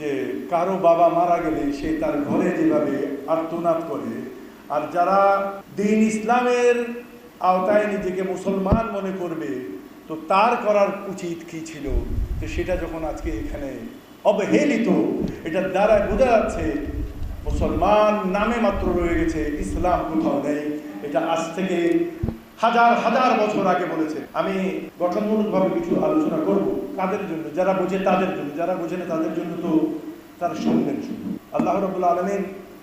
যে কারও বাবা মারা গেলে সে তার ঘরে যেভাবে আর্তনাদ করে, আর যারা দিন ইসলামের আওতায় নিজেকে মুসলমান মনে করবে, তো তার করার উচিত কি ছিল? তো সেটা যখন আজকে এখানে অবহেলিত এটার দ্বারা বোঝা যাচ্ছে মুসলমান নামে মাত্র রয়ে গেছে, ইসলাম কোথাও নেই। এটা আজ থেকে হাজার হাজার বছর আগে বলেছে। আমি গঠনমূলকভাবে কিছু আলোচনা করব। কাদের জন্য, যারা বোঝে তাদের জন্য, যারা বোঝে না তাদের জন্য তো তারা শুনবেন আল্লাহ রবুল্লা আলমিন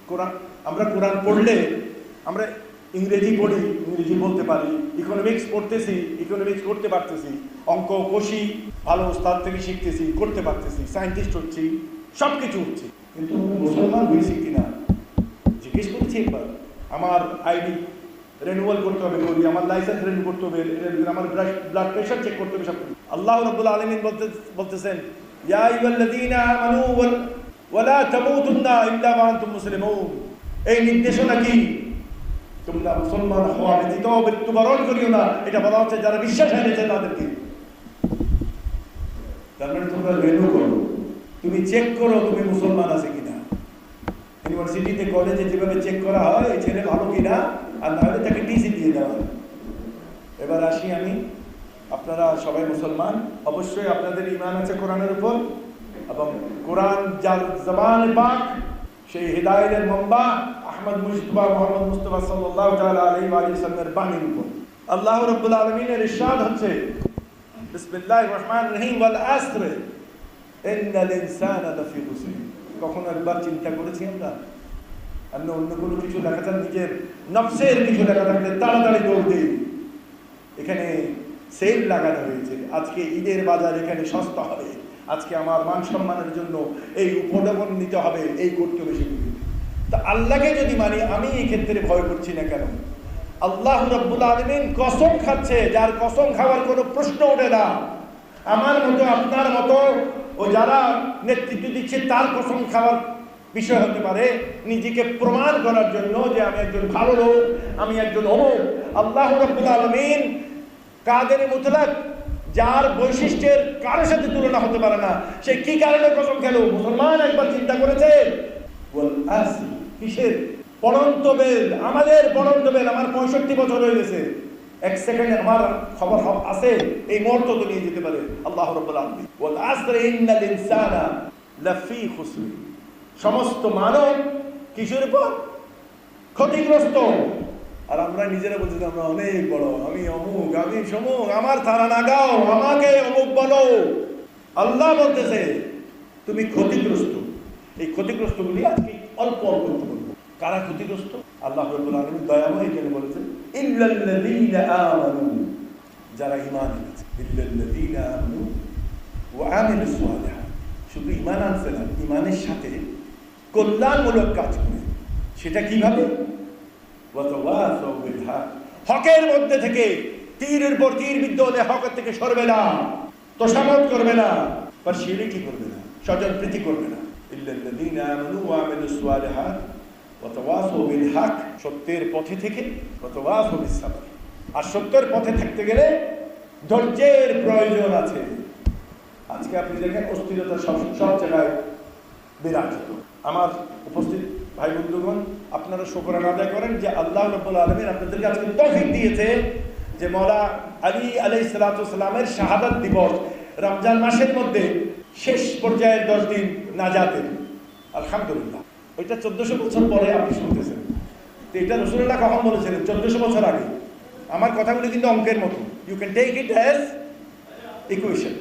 কোরআন, আমরা কোরআন পড়লে আমরা ইংরেজি পড়ি, ইংরেজি বলতে পারি ইকোনমিক্স পড়তেছি ইকোনমিক্স করতে পারতেছি, অঙ্ক, কষি, ভালো ওস্তাদ থেকে শিখতেছি, করতে পারতেছি সায়েন্টিস্ট হচ্ছি সব কিছু হচ্ছে। কিন্তু মুসলমান হয়েছি কিনা? জিজ্ঞেস করেছি একবার। আমার আইডি রেনুয়াল করতে হবে আমার লাইসেন্স রেনিউ করতে হবে আমার ব্লাড প্রেশার চেক করতে হবে সব কিছু আল্লাহ রাব্বুল আলামিন বলতে, বলতেছেন এই নির্দেশনা কি? তোমরা মুসলমান হওয়া ব্যতীত মৃত্যুবরণ করিও না। এটা বলা হচ্ছে যারা বিশ্বাস এনেছে তাদেরকে। তার মানে তোমরা রেনু করো। তুমি চেক করো তুমি মুসলমান আছে কিনা। ইউনিভার্সিটিতে, কলেজে যেভাবে চেক করা হয় ছেলে ভালো কিনা? আর না হলে তাকে টিসি দিয়ে দেওয়া হয়। এবার আসি আমি আপনারা সবাই মুসলমান, অবশ্যই আপনাদের ইমান আছে কোরআনের উপর, এবং কোরআন যার জবান পাক, সেই হৃদায়তের মম্বা আহমদ মুস্তফা মোহাম্মদ মুস্তফা সাল্লাল্লাহু তাআলা আলাইহি ওয়া সাল্লামের বাণীর উপর। আল্লাহ রাব্বুল আলামিনের ইরশাদ হচ্ছে, বিসমিল্লাহির রহমানির রহিম, ওয়াল আসর, ইন্নাল ইনসানা লাফি খুসর। কখনো একবার চিন্তা করেছি আমরা অন্য অন্য কোনো কিছু লেখা নিজের নফসের কিছু লেখা থাকলে তাড়াতাড়ি দৌড় দিই। এখানে সেল লাগানো হয়েছে। আজকে ঈদের বাজার এখানে সস্তা হবে। আজকে আমার মান সম্মানের জন্য এই উপলবন নিতে হবে, এই করতে সেগুলি তা আল্লাহকে যদি মানি, আমি এই ক্ষেত্রে ভয় করছি না কেন? আল্লাহ রব্বুল আলমিন কসম খাচ্ছে, যার কসম খাওয়ার কোনো প্রশ্ন ওঠে না। আমার মতো, আপনার মতো, ও যারা নেতৃত্ব দিচ্ছে, তার কসম খাওয়ার বিষয় হতে পারে। নিজেকে প্রমাণ করার জন্য যে আমি একজন ভালো লোক, আমি একজন অমুক। আল্লাহ রব্বুল আলমিন কাদের মুতলাক? যার বৈশিষ্ট্যের কারোর সাথে তুলনা হতে পারে না। সে কি কারণে কসম খেল? মুসলমান একবার চিন্তা করেছে? কিসের? পড়ন্ত বেল, আমাদের পড়ন্ত বেল, আমার পঁয়ষট্টি বছর হয়ে গেছে। এক সেকেন্ডে আমার খবর আছে, এই মুহূর্ত তো নিয়ে যেতে পারে। আল্লাহ লাফি সমস্ত মানব কিসের উপর ক্ষতিগ্রস্ত? আর আমরা নিজেরা বলছি আমরা অনেক বড়, আমি অমুক, আমি সমুক, আমার থানা নাগাও আমাকে অমুক বলো। আল্লাহ বলতেছে, তুমি ক্ষতিগ্রস্ত। এই ক্ষতিগ্রস্ত ক্ষতিগ্রস্তগুলি আজকে অল্প অল্প বলব কারা ক্ষতিগ্রস্ত? আল্লাহ রব্বুল আলামিন দয়াময় কেন বলেছেন যারা ঈমান এনেছে। শুধু ঈমান আনছে না, ঈমানের সাথে কল্যাণমূলক কাজ করে। সেটা কীভাবে। হকের মধ্যে থেকে তীরের পর তীর বিদ্ধ হলে হকের থেকে সরবে না। তোষামত করবে না। বা শিরিকি করবে না? স্বজন প্রীতি করবে না। সত্যের পথে থেকে আর সত্যের পথে থাকতে গেলে ধৈর্যের প্রয়োজন আছে। আজকে আপনি দেখেন সব জায়গায় আমার উপস্থিত ভাই বন্ধুগণ, আপনারা শুকরান আদায় করেন যে আল্লাহ রব্বুল আলমিন আপনাদেরকে আজকে তৌফিক দিয়েছে যে মৌলা আলী আলাই সালাতামের শাহাদাত দিবস রমজান মাসের মধ্যে শেষ পর্যায়ের দশ দিন নাজাতের। আলহামদুলিল্লাহ। ওইটা চোদ্দশো বছর পরে আপনি শুনতেছেন। তো এটা রসুল্লাহ কখন বলেছিলেন? চোদ্দশো বছর আগে। আমার কথাগুলি কিন্তু অঙ্কের মতো। You can take it as equation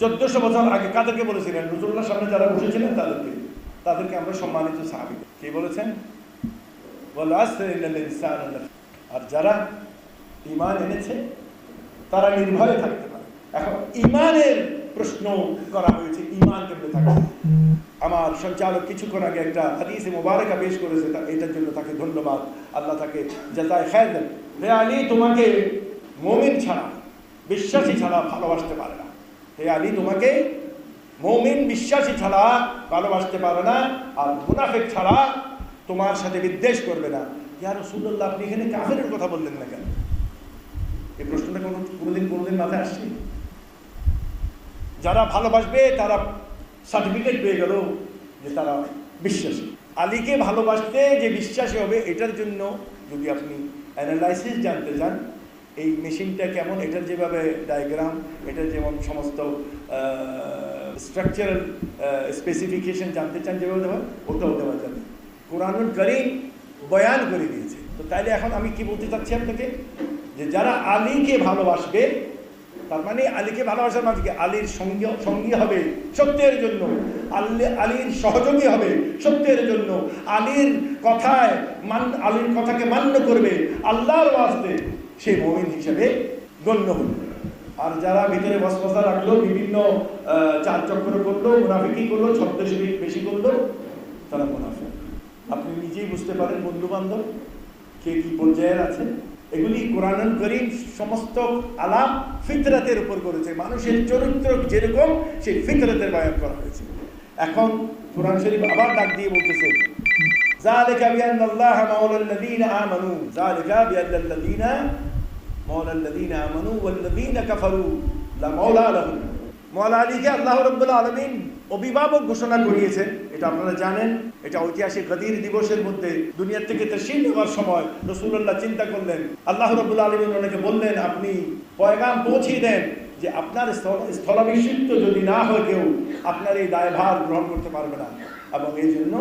চোদ্দশো বছর আগে কাদেরকে বলেছিলেন? রসুল্লাহ সামনে যারা বসেছিলেন তাদেরকে। তাদেরকে আমরা সম্মানিত সাহাবি। কে বলেছেন? বলে আর যারা ইমান এনেছে, তারা নির্ভয়ে থাকতে পারে। এখন ইমানের প্রশ্ন করা হয়েছে ইমান কেমনে থাকে? আমার সঞ্চালক কিছুক্ষণ আগে একটা হাদিসে মোবারকা পেশ করেছে এটার জন্য তাকে ধন্যবাদ। আল্লাহ তাকে যাতায় খায় দেন। হে আলী, তোমাকে মমিন ছাড়া, বিশ্বাসী ছাড়া ভালোবাসতে পারে না। হে আলী, তোমাকে মমিন বিশ্বাসী ছাড়া, ভালোবাসতে পারে না, আর মুনাফেক ছাড়া তোমার সাথে বিদ্বেষ করবে না। ইয়া রসুল্লাহ আপনি এখানে কাফেরের কথা বললেন না কেন? এই প্রশ্নটা কোনো কোনোদিন কোনোদিন মাথায় আসছে? যারা ভালোবাসবে, তারা সার্টিফিকেট পেয়ে গেল যে তারা বিশ্বাসী। আলীকে ভালোবাসতে যে বিশ্বাসী হবে, এটার জন্য যদি আপনি অ্যানালাইসিস জানতে চান, এই মেশিনটা কেমন? এটার যেভাবে ডায়াগ্রাম এটার যেমন সমস্ত স্ট্রাকচারাল স্পেসিফিকেশন জানতে চান যেভাবে দেওয়া ওটাও দেওয়া যাবে। কোরআনুল করিম বয়ান করে দিয়েছে। তো তাইলে এখন আমি কি বলতে চাচ্ছি আপনাকে? যে যারা আলীকে ভালোবাসবে, তার মানে আলীকে ভালোবাসার মানে আলীর সঙ্গী সঙ্গী হবে সত্যের জন্য। আল্লে, আলীর সহযোগী হবে সত্যের জন্য। আলীর কথায় মান, আলীর কথাকে মান্য করবে, আল্লাহর ওয়াস্তে সে মমিন হিসেবে গণ্য হবে। আর যারা ভিতরে বসবসা রাখলো বিভিন্ন আহ, চার চক্র করলো মুনাফিকি করলো ছদ্মবেশী বেশি করলো তারা মুনাফিক আপনি নিজেই বুঝতে পারেন বন্ধু বান্ধব কে কি পর্যায়ের আছে এগুলি কোরআন করিম সমস্ত আলাপ ফিতরাতের উপর করেছে মানুষের চরিত্র যেরকম সেই ফিতরাতের বায়ান করা হয়েছে এখন কোরআন শরীফ আবার ডাক দিয়ে বলতেছে ذلك بأن الله مولى الذين آمنوا ذلك بأن الذين মৌলা লদিন আমানু ওয়াল্লাদিন কাফারু লা মৌলা আলহম মৌলা আলীকে আল্লাহ রব্বুল্লা অভিভাবক ঘোষণা করিয়েছেন, এটা আপনারা জানেন, এটা ঐতিহাসিক গদির দিবসের মধ্যে দুনিয়ার থেকে তেসিন নেওয়ার সময় রসুল্লাহ চিন্তা করলেন, আল্লাহ রবুল্লা আলমিন ওনাকে বললেন, আপনি পয়গাম পৌঁছিয়ে দেন যে আপনার স্থলাভিষিক্ত যদি না হয় কেউ, আপনার এই দায়ভার গ্রহণ করতে পারবে না। এবং এই জন্য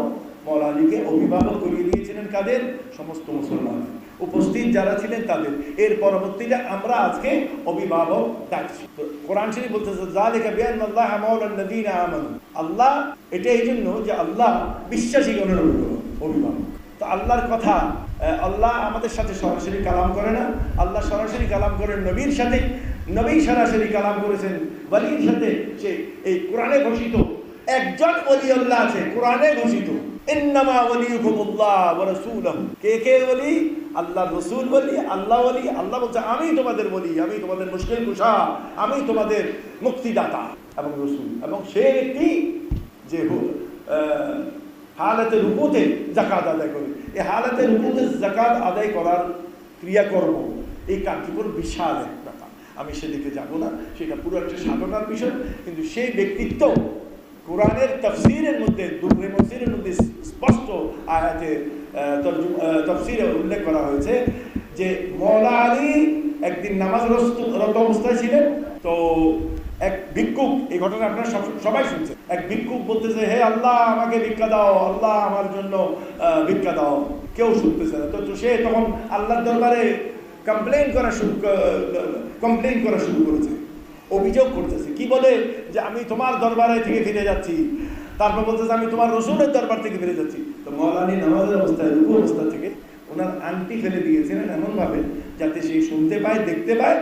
মৌলানীকে অভিভাবক করিয়ে দিয়েছিলেন কাদের? সমস্ত মুসলমান উপস্থিত যারা ছিলেন তাদের। এর পরবর্তীতে আমরা আজকে অভিভাবক ডাকছি। কোরআন শরীফ বলতেছে, যালিকা বিআন্নাল্লাহ মাওলান লাযীনা আমানু। আল্লাহ এটা এই জন্য যে আল্লাহ বিশ্বাসীগণের অভিভাবক অভিভাবক। তো আল্লাহর কথা আল্লাহ আমাদের সাথে সরাসরি কালাম করে না। আল্লাহ সরাসরি কালাম করেন নবীর সাথে। নবী সরাসরি কালাম করেছেন। ওয়ালির সাথে সে এই কোরআনে ঘোষিত একজন ওলি আল্লাহ আছে, কোরআনে ঘোষিত। ইন্নামা ওয়ালিউকুমুল্লাহ ওয়া রাসূলুহু। কে কে ওলি? আল্লাহ রসুল বলি আল্লাহ বলি আল্লাহ বলছে, আমি তোমাদের বলি আমি তোমাদের মুশকিল কুশা, আমি তোমাদের মুক্তিদাতা এবং রসুল। এবং সে ব্যক্তি যে হালাতে রুকুতে জাকাত আদায় করে। এই হালাতে রুকুতে জাকাত আদায় করার ক্রিয়াকর্ম, এই কার্যকর বিশাল এক ব্যাপার। আমি সেদিকে যাব না, সেটা পুরো একটা সাধনার বিষয়, কিন্তু সেই ব্যক্তিত্ব কোরআনের তফসিরের মধ্যে দুপুরে মধ্যে স্পষ্ট আয়াতে তফসিরে উল্লেখ করা হয়েছে যে মৌলা আলী একদিন নামাজ রত- অবস্থায় ছিলেন। তো এক ভিক্ষুক, এই ঘটনা আপনারা সব- সবাই শুনছেন। এক ভিক্ষুক বলতেছে, হে আল্লাহ, আমাকে ভিক্ষা দাও, আল্লাহ আমার জন্য ভিক্ষা দাও। কেউ শুনতেছে না। তো সে তখন আল্লাহর দরবারে কমপ্লেন করা শুরু কমপ্লেন করা শুরু করেছে। অভিযোগ করতেছে। কি বলে? যে আমি তোমার দরবারে থেকে ফিরে যাচ্ছি। তারপর বলতেছে, আমি তোমার রসুলের দরবার থেকে ফিরে যাচ্ছি। তো মৌলানি নামাজের অবস্থায় রুকু অবস্থা থেকে ওনার আংটি ফেলে দিয়েছিলেন এমনভাবে, যাতে সে শুনতে পায়, দেখতে পায়।